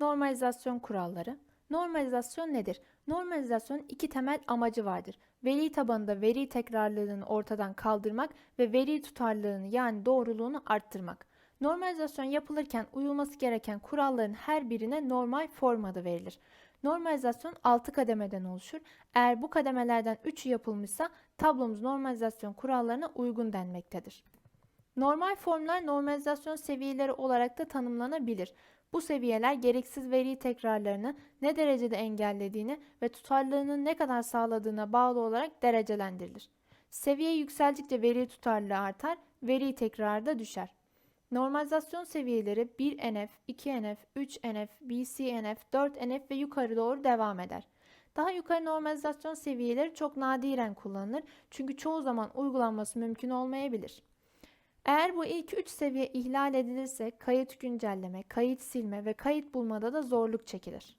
Normalizasyon kuralları. Normalizasyon nedir? Normalizasyonun iki temel amacı vardır. Veri tabanında veri tekrarlılığını ortadan kaldırmak ve veri tutarlılığını yani doğruluğunu arttırmak. Normalizasyon yapılırken uyulması gereken kuralların her birine normal form adı verilir. Normalizasyon 6 kademeden oluşur. Eğer bu kademelerden 3'ü yapılmışsa tablomuz normalizasyon kurallarına uygun denmektedir. Normal formlar normalizasyon seviyeleri olarak da tanımlanabilir. Bu seviyeler gereksiz veri tekrarlarını ne derecede engellediğini ve tutarlılığını ne kadar sağladığına bağlı olarak derecelenirilir. Seviye yükseldikçe veri tutarlılığı artar, veri tekrarı da düşer. Normalizasyon seviyeleri 1NF, 2NF, 3NF, BCNF, 4NF ve yukarı doğru devam eder. Daha yukarı normalizasyon seviyeleri çok nadiren kullanılır çünkü çoğu zaman uygulanması mümkün olmayabilir. Eğer bu ilk 3 seviye ihlal edilirse kayıt güncelleme, kayıt silme ve kayıt bulmada da zorluk çekilir.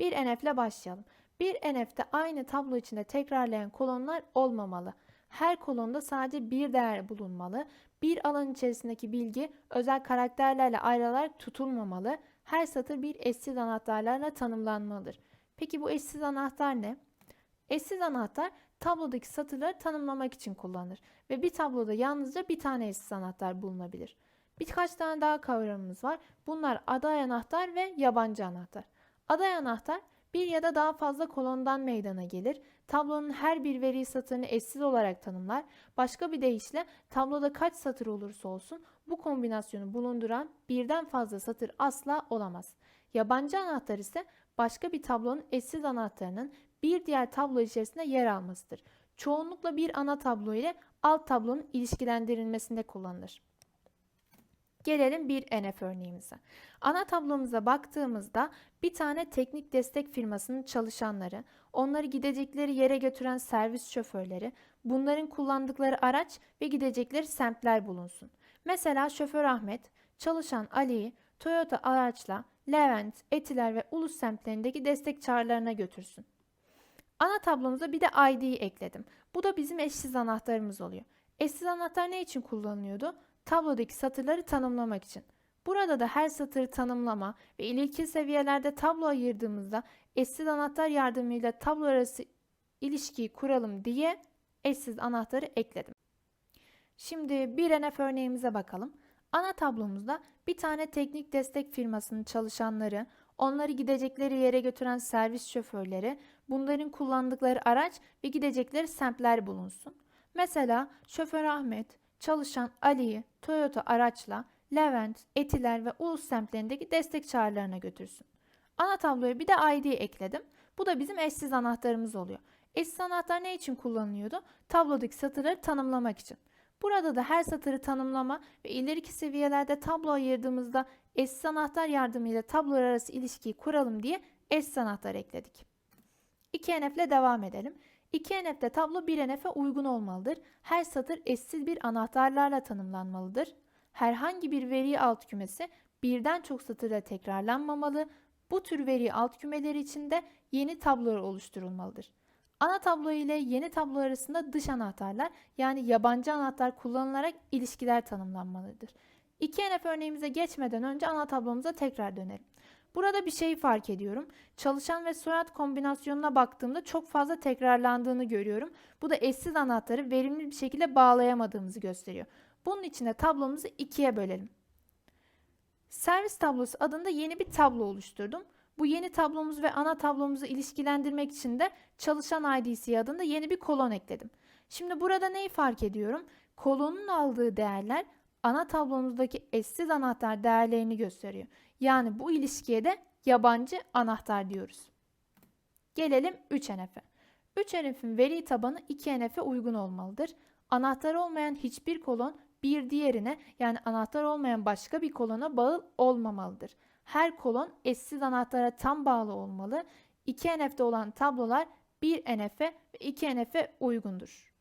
Bir NF ile başlayalım. Bir NF'te aynı tablo içinde tekrarlayan kolonlar olmamalı. Her kolonda sadece bir değer bulunmalı. Bir alan içerisindeki bilgi özel karakterlerle ayrılarak tutulmamalı. Her satır bir eşsiz anahtarlarla tanımlanmalıdır. Peki bu eşsiz anahtar ne? Eşsiz anahtar tablodaki satırları tanımlamak için kullanılır ve bir tabloda yalnızca bir tane eşsiz anahtar bulunabilir. Birkaç tane daha kavramımız var. Bunlar aday anahtar ve yabancı anahtar. Aday anahtar bir ya da daha fazla kolondan meydana gelir. Tablonun her bir veri satırını eşsiz olarak tanımlar. Başka bir deyişle tabloda kaç satır olursa olsun bu kombinasyonu bulunduran birden fazla satır asla olamaz. Yabancı anahtar ise başka bir tablonun eşsiz anahtarının bir diğer tablo içerisinde yer almasıdır. Çoğunlukla bir ana tablo ile alt tablonun ilişkilendirilmesinde kullanılır. Gelelim bir NF örneğimize. Ana tablomuza baktığımızda bir tane teknik destek firmasının çalışanları, onları gidecekleri yere götüren servis şoförleri, bunların kullandıkları araç ve gidecekleri semtler bulunsun. Mesela şoför Ahmet, çalışan Ali'yi Toyota araçla Levent, Etiler ve Ulus semtlerindeki destek çağrılarına götürsün. Ana tablomuza bir de ID'yi ekledim. Bu da bizim eşsiz anahtarımız oluyor. Eşsiz anahtar ne için kullanılıyordu? Tablodaki satırları tanımlamak için. Burada da her satırı tanımlama ve ilişki seviyelerde tablo ayırdığımızda eşsiz anahtar yardımıyla tablo arası ilişkiyi kuralım diye eşsiz anahtarı ekledim. Şimdi bir NF örneğimize bakalım. Ana tablomuzda bir tane teknik destek firmasının çalışanları, onları gidecekleri yere götüren servis şoförleri, bunların kullandıkları araç ve gidecekleri semtler bulunsun. Mesela şoför Ahmet, çalışan Ali'yi Toyota araçla Levent, Etiler ve Ulus semtlerindeki destek çağrılarına götürsün. Ana tabloya bir de ID ekledim. Bu da bizim eşsiz anahtarımız oluyor. Eşsiz anahtar ne için kullanılıyordu? Tablodaki satırları tanımlamak için. Burada da her satırı tanımlama ve ileriki seviyelerde tablo ayırdığımızda eşsiz anahtar yardımıyla tablolar arası ilişkiyi kuralım diye eşsiz anahtar ekledik. 2NF ile devam edelim. 2NF'de tablo 1NF'e uygun olmalıdır. Her satır eşsiz bir anahtarlarla tanımlanmalıdır. Herhangi bir veri alt kümesi birden çok satırda tekrarlanmamalı. Bu tür veri alt kümeleri içinde yeni tablolar oluşturulmalıdır. Ana tablo ile yeni tablo arasında dış anahtarlar yani yabancı anahtar kullanılarak ilişkiler tanımlanmalıdır. 2NF örneğimize geçmeden önce ana tablomuza tekrar dönelim. Burada bir şeyi fark ediyorum. Çalışan ve soyad kombinasyonuna baktığımda çok fazla tekrarlandığını görüyorum. Bu da eşsiz anahtarı verimli bir şekilde bağlayamadığımızı gösteriyor. Bunun için de tablomuzu ikiye bölelim. Servis tablosu adında yeni bir tablo oluşturdum. Bu yeni tablomuzu ve ana tablomuzu ilişkilendirmek için de çalışan IDC adında yeni bir kolon ekledim. Şimdi burada neyi fark ediyorum? Kolonun aldığı değerler ana tablomuzdaki eşsiz anahtar değerlerini gösteriyor. Yani bu ilişkiye de yabancı anahtar diyoruz. Gelelim 3NF'e. 3NF'in veri tabanı 2NF'e uygun olmalıdır. Anahtar olmayan hiçbir kolon bir diğerine yani anahtar olmayan başka bir kolona bağlı olmamalıdır. Her kolon eşsiz anahtara tam bağlı olmalı. 2NF'de olan tablolar 1NF'e ve 2NF'e uygundur.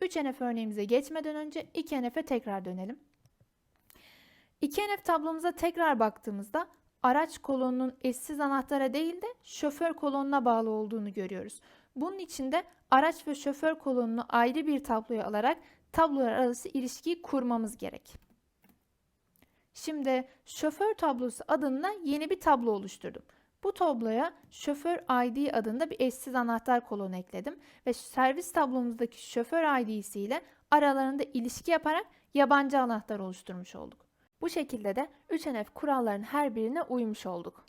3NF örneğimize geçmeden önce 2NF'e tekrar dönelim. 2NF tablomuza tekrar baktığımızda araç kolonunun eşsiz anahtara değil de şoför kolonuna bağlı olduğunu görüyoruz. Bunun için de araç ve şoför kolonunu ayrı bir tabloya alarak tablolar arası ilişkiyi kurmamız gerek. Şimdi şoför tablosu adında yeni bir tablo oluşturdum. Bu tabloya şoför ID adında bir eşsiz anahtar kolonu ekledim ve servis tablomuzdaki şoför ID'si ile aralarında ilişki yaparak yabancı anahtar oluşturmuş olduk. Bu şekilde de 3NF kurallarının her birine uymuş olduk.